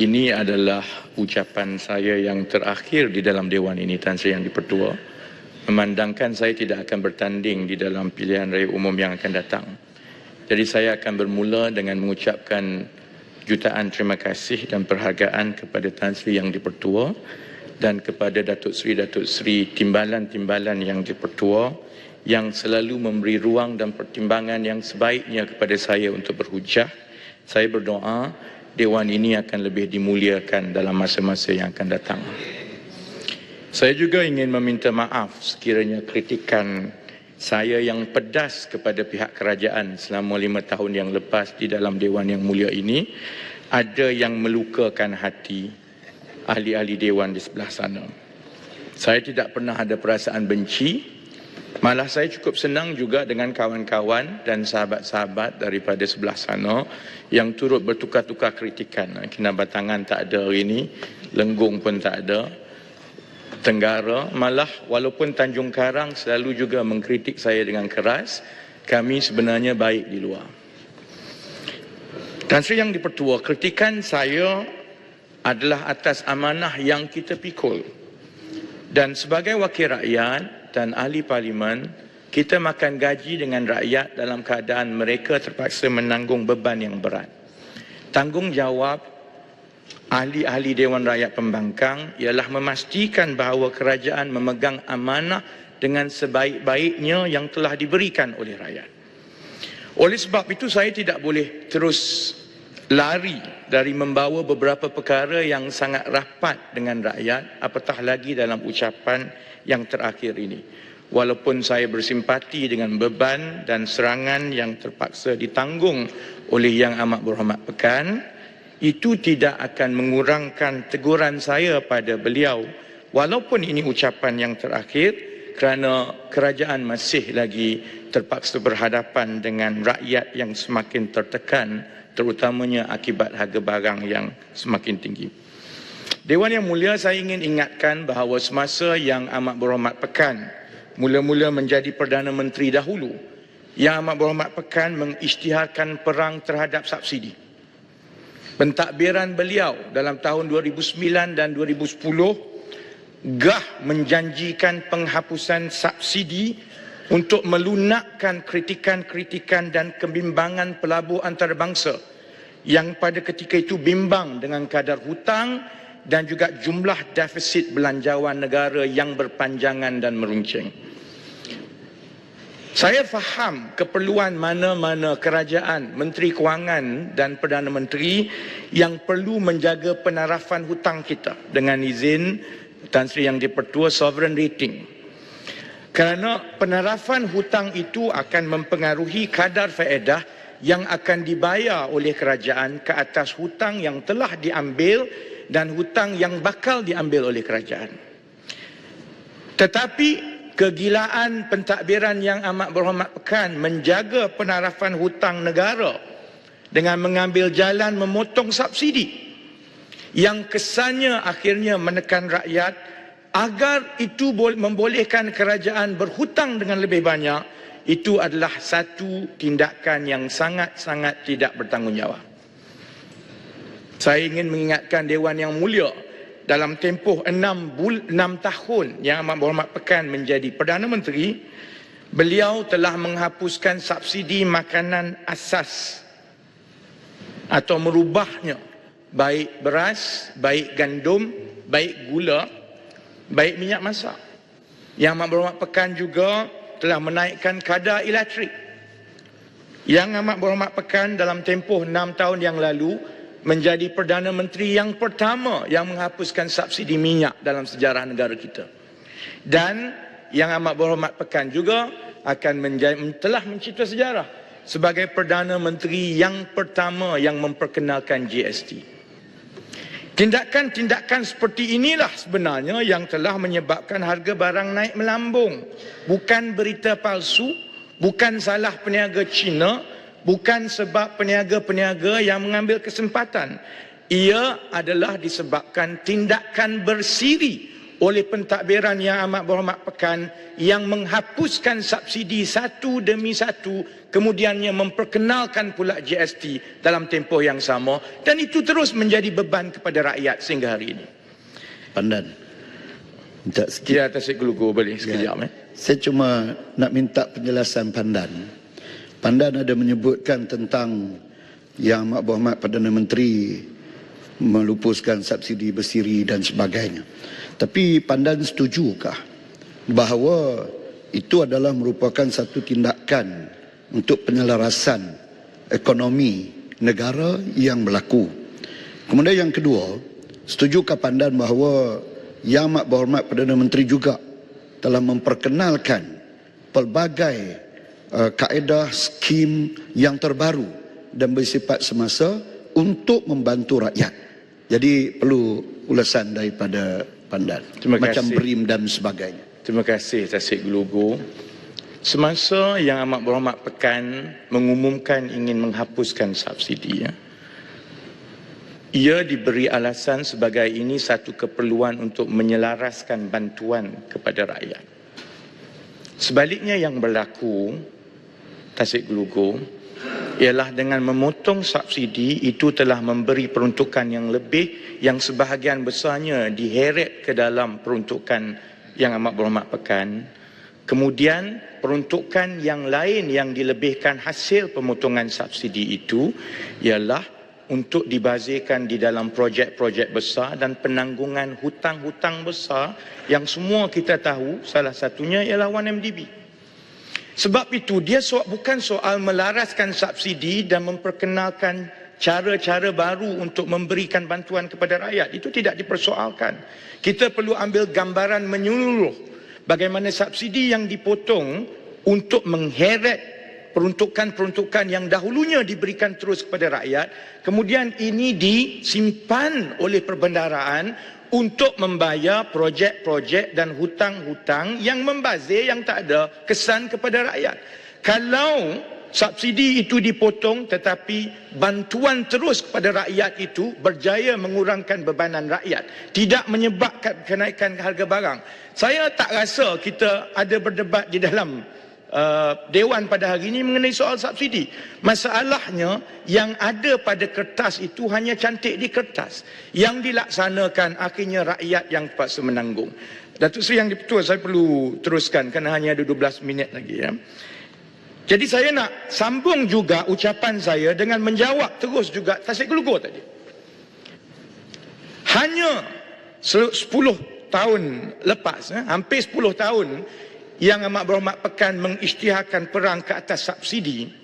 Ini adalah ucapan saya yang terakhir di dalam Dewan ini Tan Sri Yang Dipertua. Memandangkan saya tidak akan bertanding di dalam pilihan raya umum yang akan datang. Jadi saya akan bermula dengan mengucapkan jutaan terima kasih dan perhargaan kepada Tan Sri Yang Dipertua dan kepada Datuk Sri Datuk Sri timbalan-timbalan yang dipertua yang selalu memberi ruang dan pertimbangan yang sebaiknya kepada saya untuk berhujah. Saya berdoa dewan ini akan lebih dimuliakan dalam masa-masa yang akan datang. Saya juga ingin meminta maaf sekiranya kritikan saya yang pedas kepada pihak kerajaan selama lima tahun yang lepas di dalam Dewan yang mulia ini ada yang melukakan hati ahli-ahli Dewan di sebelah sana. Saya tidak pernah ada perasaan benci Malah saya cukup senang juga dengan kawan-kawan dan sahabat-sahabat daripada sebelah sana yang turut bertukar-tukar kritikan. Kinabatangan tak ada hari ini, Lenggung pun tak ada. Tenggara malah walaupun Tanjung Karang selalu juga mengkritik saya dengan keras, kami sebenarnya baik di luar. Tan Sri Yang Dipertua, kritikan saya adalah atas amanah yang kita pikul. Dan sebagai wakil rakyat, dan ahli parlimen kita makan gaji dengan rakyat dalam keadaan mereka terpaksa menanggung beban yang berat. Tanggungjawab ahli-ahli Dewan Rakyat Pembangkang ialah memastikan bahawa kerajaan memegang amanah dengan sebaik-baiknya yang telah diberikan oleh rakyat. Oleh sebab itu saya tidak boleh terus lari dari membawa beberapa perkara yang sangat rapat dengan rakyat apatah lagi dalam ucapan yang terakhir ini. Walaupun saya bersimpati dengan beban dan serangan yang terpaksa ditanggung oleh Yang Amat Berhormat Pekan, itu tidak akan mengurangkan teguran saya pada beliau walaupun ini ucapan yang terakhir kerana kerajaan masih lagi terpaksa berhadapan dengan rakyat yang semakin tertekan terutamanya akibat harga barang yang semakin tinggi. Dewan Yang Mulia saya ingin ingatkan bahawa semasa Yang Amat Berhormat Pekan mula-mula menjadi Perdana Menteri dahulu, Yang Amat Berhormat Pekan mengisytiharkan perang terhadap subsidi. Pentadbiran beliau dalam tahun 2009 dan 2010 gah menjanjikan penghapusan subsidi untuk melunakkan kritikan-kritikan dan kebimbangan pelabur antarabangsa yang pada ketika itu bimbang dengan kadar hutang dan juga jumlah defisit belanjawan negara yang berpanjangan dan meruncing. Saya faham keperluan mana-mana kerajaan, Menteri Kewangan dan Perdana Menteri yang perlu menjaga penarafan hutang kita dengan izin Tan Sri Yang Dipertua Sovereign Rating. Kerana penarafan hutang itu akan mempengaruhi kadar faedah yang akan dibayar oleh kerajaan ke atas hutang yang telah diambil dan hutang yang bakal diambil oleh kerajaan. Tetapi kegilaan pentadbiran yang amat berhormat pekan menjaga penarafan hutang negara dengan mengambil jalan memotong subsidi yang kesannya akhirnya menekan rakyat agar itu membolehkan kerajaan berhutang dengan lebih banyak itu adalah satu tindakan yang sangat-sangat tidak bertanggungjawab. Saya ingin mengingatkan Dewan Yang Mulia dalam tempoh enam, bul, enam tahun yang amat berhormat pekan menjadi Perdana Menteri, beliau telah menghapuskan subsidi makanan asas atau merubahnya baik beras, baik gandum, baik gula, baik minyak masak. Yang amat berhormat pekan juga telah menaikkan kadar elektrik. Yang amat berhormat pekan dalam tempoh enam tahun yang lalu menjadi Perdana Menteri yang pertama yang menghapuskan subsidi minyak dalam sejarah negara kita. Dan yang amat berhormat pekan juga akan menjadi, telah mencipta sejarah sebagai Perdana Menteri yang pertama yang memperkenalkan GST. Tindakan-tindakan seperti inilah sebenarnya yang telah menyebabkan harga barang naik melambung. Bukan berita palsu, bukan salah peniaga Cina, bukan sebab peniaga-peniaga yang mengambil kesempatan. Ia adalah disebabkan tindakan bersiri oleh pentadbiran yang amat berhormat pekan yang menghapuskan subsidi satu demi satu kemudiannya memperkenalkan pula GST dalam tempoh yang sama dan itu terus menjadi beban kepada rakyat sehingga hari ini. Pandan. Minta sikit. Ya, atas gulugu boleh sekejap. Ya. Eh. Saya cuma nak minta penjelasan Pandan. Pandan ada menyebutkan tentang yang Mak Berhormat Perdana Menteri melupuskan subsidi bersiri dan sebagainya. Tapi Pandan setujukah bahawa itu adalah merupakan satu tindakan untuk penyelarasan ekonomi negara yang berlaku. Kemudian yang kedua, setujukah Pandan bahawa Yang Amat Berhormat Perdana Menteri juga telah memperkenalkan pelbagai uh, kaedah skim yang terbaru dan bersifat semasa untuk membantu rakyat. Jadi perlu ulasan daripada pandan. Terima Macam kasih. BRIM dan sebagainya. Terima kasih Tasik Gelugu. Semasa Yang Amat Berhormat Pekan mengumumkan ingin menghapuskan subsidi, ya, ia diberi alasan sebagai ini satu keperluan untuk menyelaraskan bantuan kepada rakyat. Sebaliknya yang berlaku, Tasik Gelugu, ialah dengan memotong subsidi itu telah memberi peruntukan yang lebih yang sebahagian besarnya diheret ke dalam peruntukan yang amat berhormat pekan. Kemudian peruntukan yang lain yang dilebihkan hasil pemotongan subsidi itu ialah untuk dibazirkan di dalam projek-projek besar dan penanggungan hutang-hutang besar yang semua kita tahu salah satunya ialah 1MDB. Sebab itu dia so, bukan soal melaraskan subsidi dan memperkenalkan cara-cara baru untuk memberikan bantuan kepada rakyat. Itu tidak dipersoalkan. Kita perlu ambil gambaran menyeluruh bagaimana subsidi yang dipotong untuk mengheret peruntukan-peruntukan yang dahulunya diberikan terus kepada rakyat kemudian ini disimpan oleh perbendaraan untuk membayar projek-projek dan hutang-hutang yang membazir yang tak ada kesan kepada rakyat. Kalau subsidi itu dipotong tetapi bantuan terus kepada rakyat itu berjaya mengurangkan bebanan rakyat, tidak menyebabkan kenaikan harga barang. Saya tak rasa kita ada berdebat di dalam Uh, Dewan pada hari ini mengenai soal subsidi. Masalahnya yang ada pada kertas itu hanya cantik di kertas. Yang dilaksanakan akhirnya rakyat yang terpaksa menanggung. Datuk Seri yang dipertua saya perlu teruskan kerana hanya ada 12 minit lagi ya. Jadi saya nak sambung juga ucapan saya dengan menjawab terus juga Tasik Kelugur tadi. Hanya 10 tahun lepas, eh, hampir 10 tahun yang amat berhormat pekan mengisytiharkan perang ke atas subsidi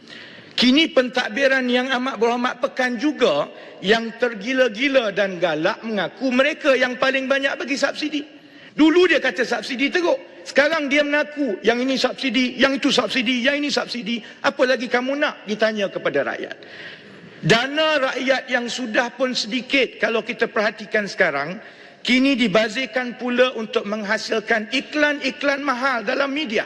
kini pentadbiran yang amat berhormat pekan juga yang tergila-gila dan galak mengaku mereka yang paling banyak bagi subsidi. Dulu dia kata subsidi teruk sekarang dia mengaku yang ini subsidi yang itu subsidi yang ini subsidi. Apa lagi kamu nak? Ditanya kepada rakyat. Dana rakyat yang sudah pun sedikit kalau kita perhatikan sekarang kini dibazirkan pula untuk menghasilkan iklan-iklan mahal dalam media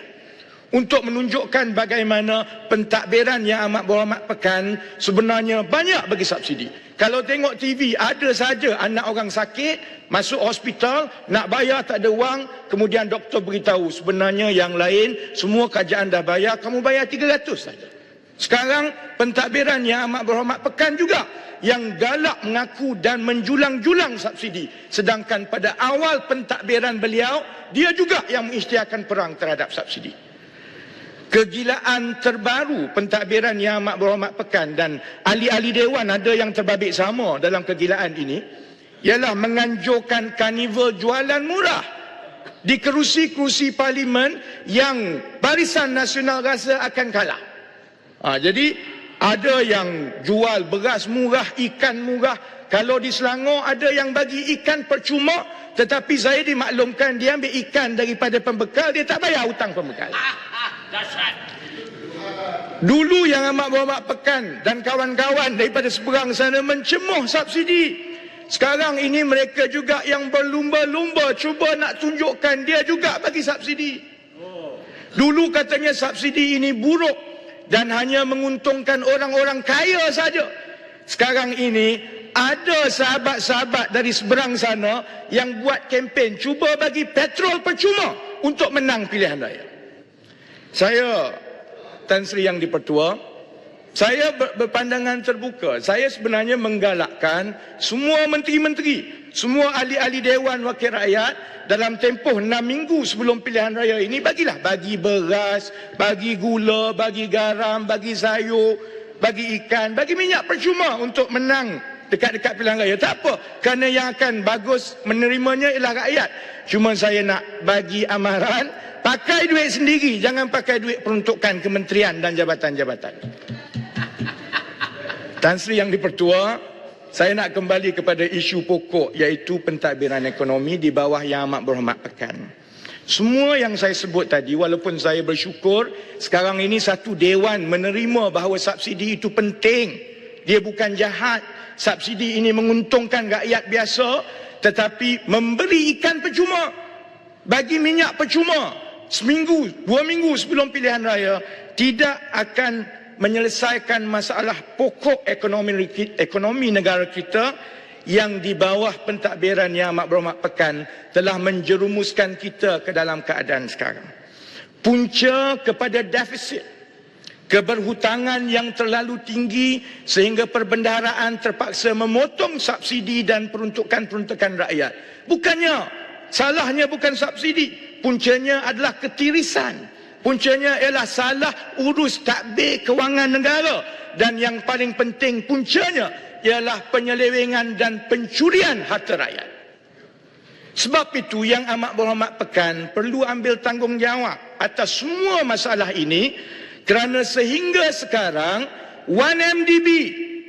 untuk menunjukkan bagaimana pentadbiran yang amat berhormat pekan sebenarnya banyak bagi subsidi. Kalau tengok TV ada saja anak orang sakit masuk hospital nak bayar tak ada wang kemudian doktor beritahu sebenarnya yang lain semua kerajaan dah bayar kamu bayar 300 saja. Sekarang pentadbiran yang amat berhormat pekan juga yang galak mengaku dan menjulang-julang subsidi. Sedangkan pada awal pentadbiran beliau, dia juga yang mengisytiharkan perang terhadap subsidi. Kegilaan terbaru pentadbiran yang amat berhormat pekan dan ahli-ahli dewan ada yang terbabit sama dalam kegilaan ini ialah menganjurkan karnival jualan murah di kerusi-kerusi parlimen yang Barisan Nasional rasa akan kalah. Ha, jadi ada yang jual beras murah, ikan murah. Kalau di Selangor ada yang bagi ikan percuma, tetapi saya dimaklumkan dia ambil ikan daripada pembekal, dia tak bayar hutang pembekal. Dulu yang amat berhormat pekan dan kawan-kawan daripada seberang sana mencemuh subsidi. Sekarang ini mereka juga yang berlumba-lumba cuba nak tunjukkan dia juga bagi subsidi. Dulu katanya subsidi ini buruk dan hanya menguntungkan orang-orang kaya saja. sekarang ini ada sahabat-sahabat dari seberang sana yang buat kempen cuba bagi petrol percuma untuk menang pilihan raya. Saya Tan Sri Yang Dipertua, saya berpandangan terbuka. Saya sebenarnya menggalakkan semua menteri-menteri, semua ahli-ahli Dewan Wakil Rakyat dalam tempoh enam minggu sebelum pilihan raya ini bagilah bagi beras, bagi gula, bagi garam, bagi sayur, bagi ikan, bagi minyak percuma untuk menang dekat-dekat pilihan raya. Tak apa. Kerana yang akan bagus menerimanya ialah rakyat. Cuma saya nak bagi amaran, pakai duit sendiri. Jangan pakai duit peruntukan kementerian dan jabatan-jabatan. Tan Sri yang dipertua, saya nak kembali kepada isu pokok iaitu pentadbiran ekonomi di bawah Yang Amat Berhormat Pekan. Semua yang saya sebut tadi walaupun saya bersyukur sekarang ini satu dewan menerima bahawa subsidi itu penting. Dia bukan jahat subsidi ini menguntungkan rakyat biasa tetapi memberi ikan percuma bagi minyak percuma seminggu dua minggu sebelum pilihan raya tidak akan menyelesaikan masalah pokok ekonomi ekonomi negara kita yang di bawah pentadbiran yang amat berhormat pekan telah menjerumuskan kita ke dalam keadaan sekarang punca kepada defisit keberhutangan yang terlalu tinggi sehingga perbendaharaan terpaksa memotong subsidi dan peruntukan-peruntukan rakyat. Bukannya, salahnya bukan subsidi. Puncanya adalah ketirisan. Puncanya ialah salah urus takbir kewangan negara. Dan yang paling penting puncanya ialah penyelewengan dan pencurian harta rakyat. Sebab itu yang amat berhormat pekan perlu ambil tanggungjawab atas semua masalah ini kerana sehingga sekarang 1MDB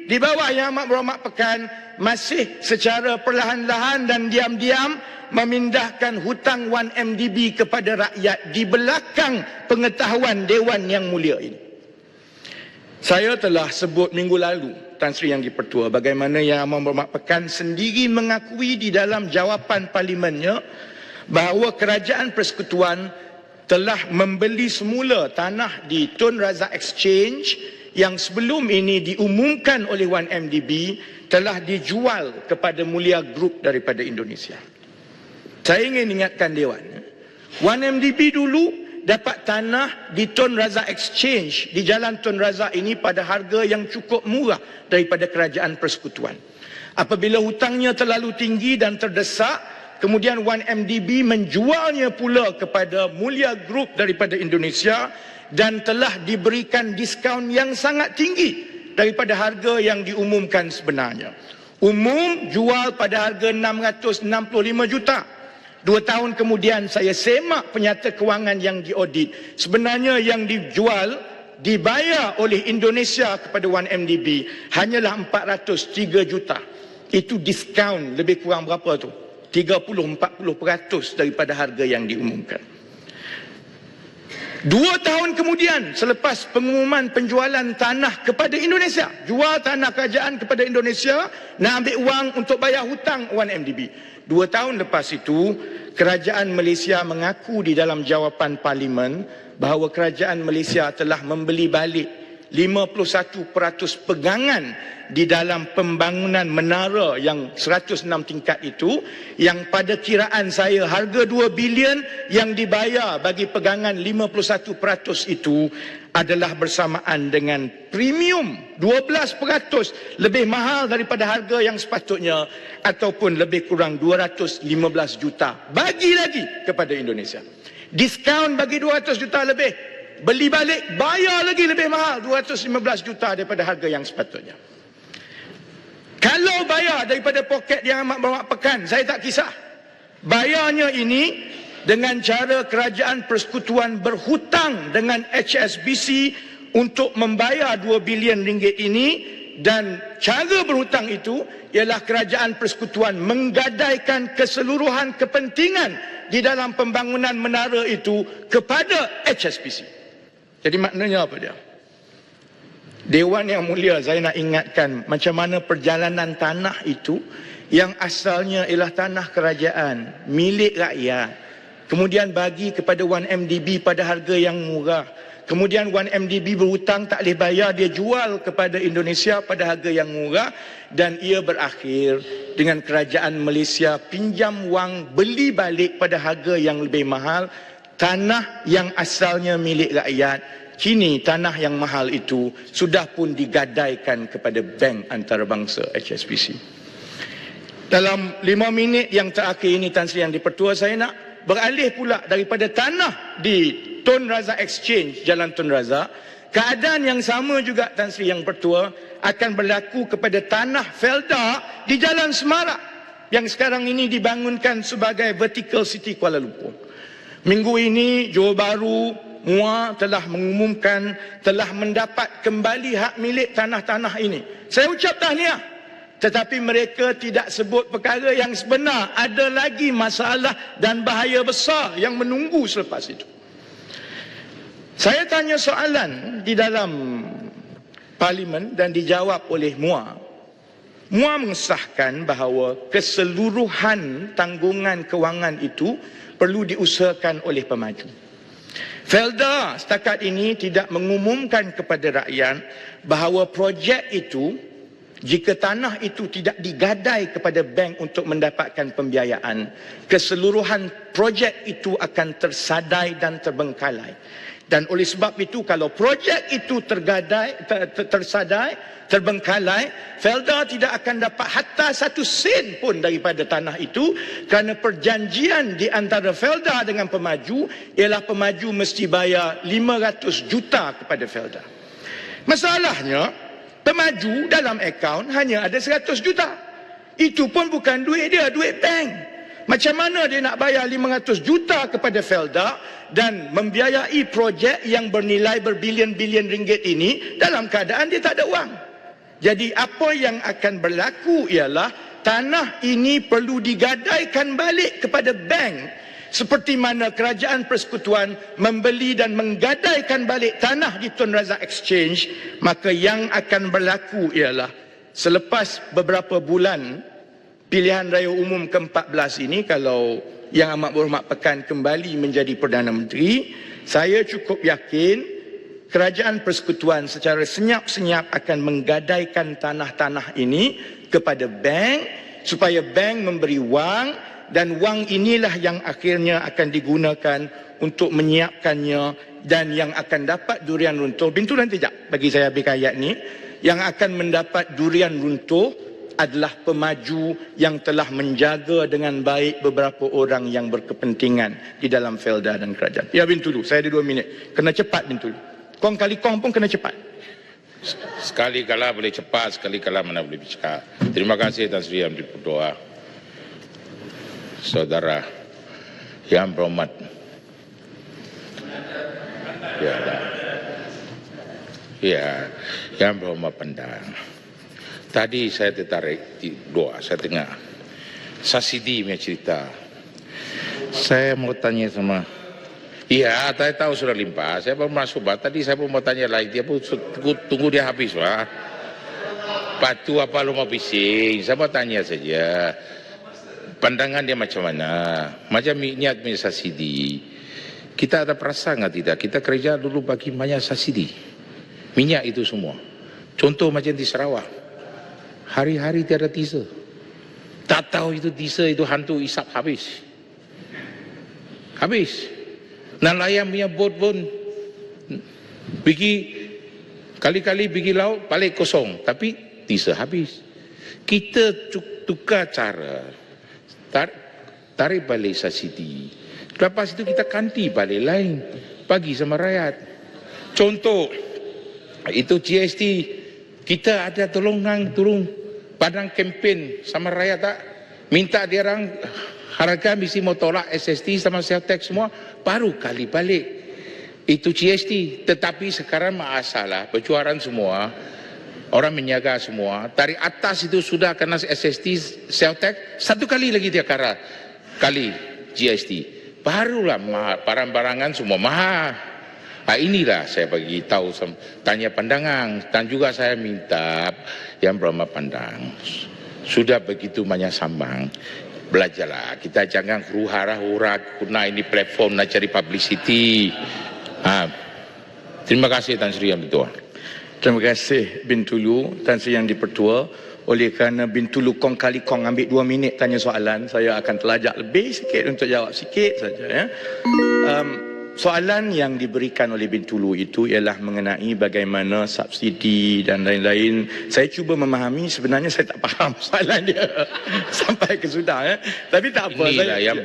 di bawah Yang Amat Berhormat Pekan masih secara perlahan-lahan dan diam-diam memindahkan hutang 1MDB kepada rakyat di belakang pengetahuan Dewan Yang Mulia ini. Saya telah sebut minggu lalu Tan Sri Yang Dipertua bagaimana Yang Amat Berhormat Pekan sendiri mengakui di dalam jawapan parlimennya bahawa kerajaan persekutuan telah membeli semula tanah di Tun Razak Exchange yang sebelum ini diumumkan oleh 1MDB telah dijual kepada Mulia Group daripada Indonesia. Saya ingin ingatkan Dewan. 1MDB dulu dapat tanah di Tun Razak Exchange di Jalan Tun Razak ini pada harga yang cukup murah daripada kerajaan persekutuan. Apabila hutangnya terlalu tinggi dan terdesak, kemudian 1MDB menjualnya pula kepada Mulia Group daripada Indonesia dan telah diberikan diskaun yang sangat tinggi daripada harga yang diumumkan sebenarnya. Umum jual pada harga 665 juta. Dua tahun kemudian saya semak penyata kewangan yang diaudit. Sebenarnya yang dijual dibayar oleh Indonesia kepada 1MDB hanyalah 403 juta. Itu diskaun lebih kurang berapa tu? 30-40% daripada harga yang diumumkan. Dua tahun kemudian selepas pengumuman penjualan tanah kepada Indonesia. Jual tanah kerajaan kepada Indonesia nak ambil wang untuk bayar hutang 1MDB. Dua tahun lepas itu, kerajaan Malaysia mengaku di dalam jawapan parlimen bahawa kerajaan Malaysia telah membeli balik 51% pegangan di dalam pembangunan menara yang 106 tingkat itu yang pada kiraan saya harga 2 bilion yang dibayar bagi pegangan 51% itu adalah bersamaan dengan premium 12% lebih mahal daripada harga yang sepatutnya ataupun lebih kurang 215 juta. Bagi lagi kepada Indonesia. Diskaun bagi 200 juta lebih beli balik bayar lagi lebih mahal 215 juta daripada harga yang sepatutnya kalau bayar daripada poket yang amat bawa pekan, saya tak kisah. Bayarnya ini dengan cara kerajaan persekutuan berhutang dengan HSBC untuk membayar 2 bilion ringgit ini dan cara berhutang itu ialah kerajaan persekutuan menggadaikan keseluruhan kepentingan di dalam pembangunan menara itu kepada HSBC. Jadi maknanya apa dia? Dewan yang mulia saya nak ingatkan macam mana perjalanan tanah itu yang asalnya ialah tanah kerajaan milik rakyat kemudian bagi kepada 1MDB pada harga yang murah Kemudian 1MDB berhutang tak boleh bayar, dia jual kepada Indonesia pada harga yang murah dan ia berakhir dengan kerajaan Malaysia pinjam wang beli balik pada harga yang lebih mahal tanah yang asalnya milik rakyat kini tanah yang mahal itu sudah pun digadaikan kepada bank antarabangsa HSBC. Dalam lima minit yang terakhir ini Tan Sri Yang Dipertua saya nak beralih pula daripada tanah di Tun Razak Exchange Jalan Tun Razak keadaan yang sama juga Tan Sri Yang Pertua akan berlaku kepada tanah Felda di Jalan Semarak yang sekarang ini dibangunkan sebagai Vertical City Kuala Lumpur. Minggu ini Johor Bahru MUA telah mengumumkan telah mendapat kembali hak milik tanah-tanah ini. Saya ucap tahniah. Tetapi mereka tidak sebut perkara yang sebenar. Ada lagi masalah dan bahaya besar yang menunggu selepas itu. Saya tanya soalan di dalam parlimen dan dijawab oleh MUA. MUA mengesahkan bahawa keseluruhan tanggungan kewangan itu perlu diusahakan oleh pemaju. Felda setakat ini tidak mengumumkan kepada rakyat bahawa projek itu jika tanah itu tidak digadai kepada bank untuk mendapatkan pembiayaan keseluruhan projek itu akan tersadai dan terbengkalai dan oleh sebab itu kalau projek itu tergadai ter, ter, tersadai terbengkalai Felda tidak akan dapat hatta satu sen pun daripada tanah itu kerana perjanjian di antara Felda dengan pemaju ialah pemaju mesti bayar 500 juta kepada Felda. Masalahnya pemaju dalam akaun hanya ada 100 juta. Itu pun bukan duit dia duit bank macam mana dia nak bayar 500 juta kepada Felda dan membiayai projek yang bernilai berbilion-bilion ringgit ini dalam keadaan dia tak ada wang. Jadi apa yang akan berlaku ialah tanah ini perlu digadaikan balik kepada bank seperti mana kerajaan persekutuan membeli dan menggadaikan balik tanah di Tun Razak Exchange maka yang akan berlaku ialah selepas beberapa bulan pilihan raya umum ke-14 ini kalau yang amat berhormat pekan kembali menjadi Perdana Menteri, saya cukup yakin kerajaan persekutuan secara senyap-senyap akan menggadaikan tanah-tanah ini kepada bank supaya bank memberi wang dan wang inilah yang akhirnya akan digunakan untuk menyiapkannya dan yang akan dapat durian runtuh. Bintulan tidak bagi saya habiskan ayat ni. Yang akan mendapat durian runtuh adalah pemaju yang telah menjaga dengan baik beberapa orang yang berkepentingan di dalam Felda dan kerajaan. Ya Bin Tulu, saya ada dua minit. Kena cepat Bin Tulu. Kong kali kong pun kena cepat. Sekali kala boleh cepat, sekali kala mana boleh bercakap. Terima kasih Tan Sri Yang berdoa. Saudara yang berhormat. Ya, ya, yang berhormat pandang. Tadi saya tertarik di doa, saya dengar. Sasidi punya cerita. Saya mau tanya sama Iya, saya tahu sudah limpah. Saya baru masuk bah. Tadi saya pun mau tanya lagi. Dia pun tunggu, tunggu dia habis lah. Patu apa lu mau bising? Saya mau tanya saja. Pandangan dia macam mana? Macam niat sasidi. Kita ada perasaan nggak tidak? Kita kerja dulu bagi banyak sasidi. Minyak itu semua. Contoh macam di Sarawak. Hari-hari tiada teaser. Tak tahu itu teaser itu hantu isap habis. Habis. Nelayan punya bot pun pergi kali-kali pergi laut balik kosong. Tapi teaser habis. Kita tukar cara. Tarik, tarik balik subsidi. Lepas itu kita ganti balik lain. Bagi sama rakyat. Contoh. Itu GST. Kita ada tolongan turun padang kempen sama rakyat tak? Minta dia orang harga mesti mau tolak SST sama Celtek semua baru kali balik. Itu GST tetapi sekarang masalah perjuaran semua orang menyaga semua dari atas itu sudah kena SST Celtek satu kali lagi dia kara kali GST barulah barang-barangan semua mahal Ha, inilah saya bagi tahu tanya pandangan dan juga saya minta yang berapa pandang sudah begitu banyak sambang belajarlah kita jangan huru-hara hura guna ini platform nak cari publicity ha. Terima kasih Tan Sri Yang Ketua. Terima kasih Bin Tulu, Tan Sri Yang Dipertua. Oleh kerana Bin Tulu kong kali kong ambil dua minit tanya soalan, saya akan telajak lebih sikit untuk jawab sikit saja. Ya. Um, soalan yang diberikan oleh Bin Tulu itu ialah mengenai bagaimana subsidi dan lain-lain. Saya cuba memahami sebenarnya saya tak faham soalan dia sampai ke sudah. Ya. Tapi tak apa. Inilah saya, yang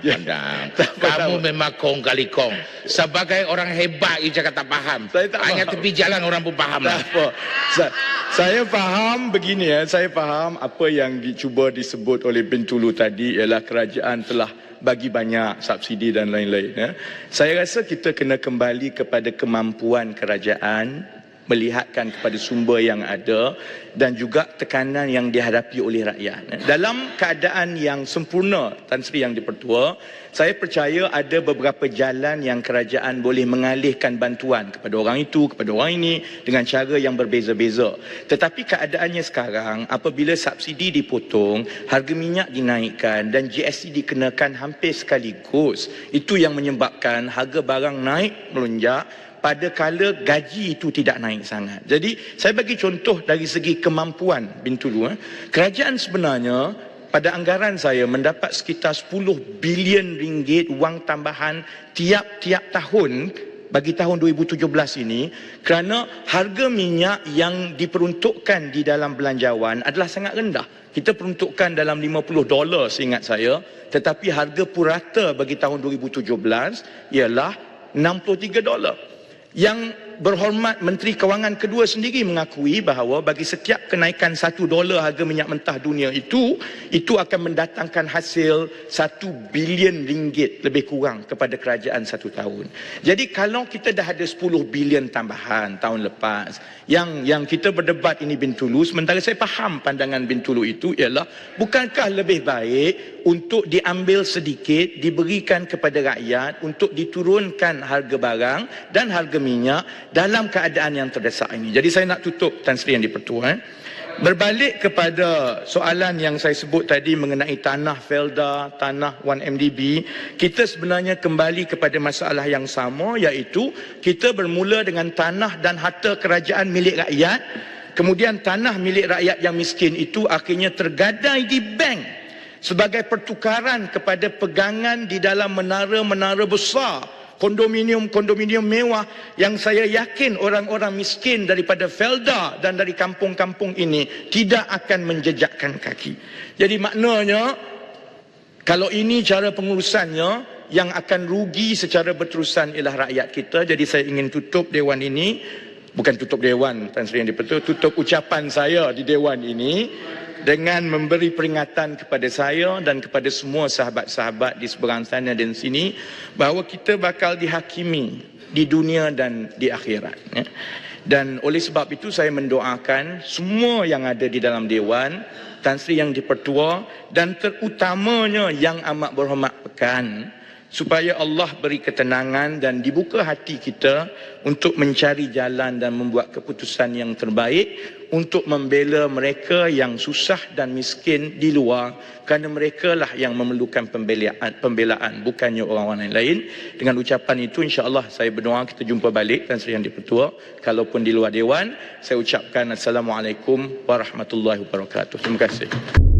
Ya. pandang. Tak apa, Kamu apa. memang kong kali kong. Sebagai orang hebat, you cakap tak faham. Saya tak Hanya faham. tepi jalan orang pun faham Tak lah. apa. Sa- saya faham begini ya, saya faham apa yang dicuba disebut oleh Bin Tulu tadi ialah kerajaan telah bagi banyak subsidi dan lain-lain ya. Saya rasa kita kena kembali kepada kemampuan kerajaan melihatkan kepada sumber yang ada dan juga tekanan yang dihadapi oleh rakyat. Dalam keadaan yang sempurna Tan Sri yang dipertua, saya percaya ada beberapa jalan yang kerajaan boleh mengalihkan bantuan kepada orang itu, kepada orang ini dengan cara yang berbeza-beza. Tetapi keadaannya sekarang apabila subsidi dipotong, harga minyak dinaikkan dan GST dikenakan hampir sekaligus, itu yang menyebabkan harga barang naik melonjak pada kala gaji itu tidak naik sangat. Jadi saya bagi contoh dari segi kemampuan Bintulu. Eh. Kerajaan sebenarnya pada anggaran saya mendapat sekitar 10 bilion ringgit wang tambahan tiap-tiap tahun bagi tahun 2017 ini kerana harga minyak yang diperuntukkan di dalam belanjawan adalah sangat rendah. Kita peruntukkan dalam 50 dolar seingat saya tetapi harga purata bagi tahun 2017 ialah 63 dolar. Yang berhormat Menteri Kewangan kedua sendiri mengakui bahawa bagi setiap kenaikan satu dolar harga minyak mentah dunia itu, itu akan mendatangkan hasil satu bilion ringgit lebih kurang kepada kerajaan satu tahun. Jadi kalau kita dah ada 10 bilion tambahan tahun lepas, yang yang kita berdebat ini Bintulu, sementara saya faham pandangan Bintulu itu ialah bukankah lebih baik untuk diambil sedikit, diberikan kepada rakyat untuk diturunkan harga barang dan harga minyak dalam keadaan yang terdesak ini. Jadi saya nak tutup Tan Sri yang dipertua. Eh. Berbalik kepada soalan yang saya sebut tadi mengenai tanah Felda, tanah 1MDB, kita sebenarnya kembali kepada masalah yang sama iaitu kita bermula dengan tanah dan harta kerajaan milik rakyat, kemudian tanah milik rakyat yang miskin itu akhirnya tergadai di bank sebagai pertukaran kepada pegangan di dalam menara-menara besar kondominium-kondominium mewah yang saya yakin orang-orang miskin daripada Felda dan dari kampung-kampung ini tidak akan menjejakkan kaki. Jadi maknanya kalau ini cara pengurusannya yang akan rugi secara berterusan ialah rakyat kita. Jadi saya ingin tutup dewan ini bukan tutup dewan Tan Sri yang dipertua, tutup ucapan saya di dewan ini dengan memberi peringatan kepada saya dan kepada semua sahabat-sahabat di seberang sana dan sini bahawa kita bakal dihakimi di dunia dan di akhirat. ya. Dan oleh sebab itu saya mendoakan semua yang ada di dalam dewan, Tan Sri yang dipertua dan terutamanya yang amat berhormat pekan supaya Allah beri ketenangan dan dibuka hati kita untuk mencari jalan dan membuat keputusan yang terbaik untuk membela mereka yang susah dan miskin di luar kerana mereka lah yang memerlukan pembelaan, pembelaan bukannya orang-orang lain. Dengan ucapan itu insya-Allah saya berdoa kita jumpa balik dan Sri yang dipertua. Kalaupun di luar dewan saya ucapkan assalamualaikum warahmatullahi wabarakatuh. Terima kasih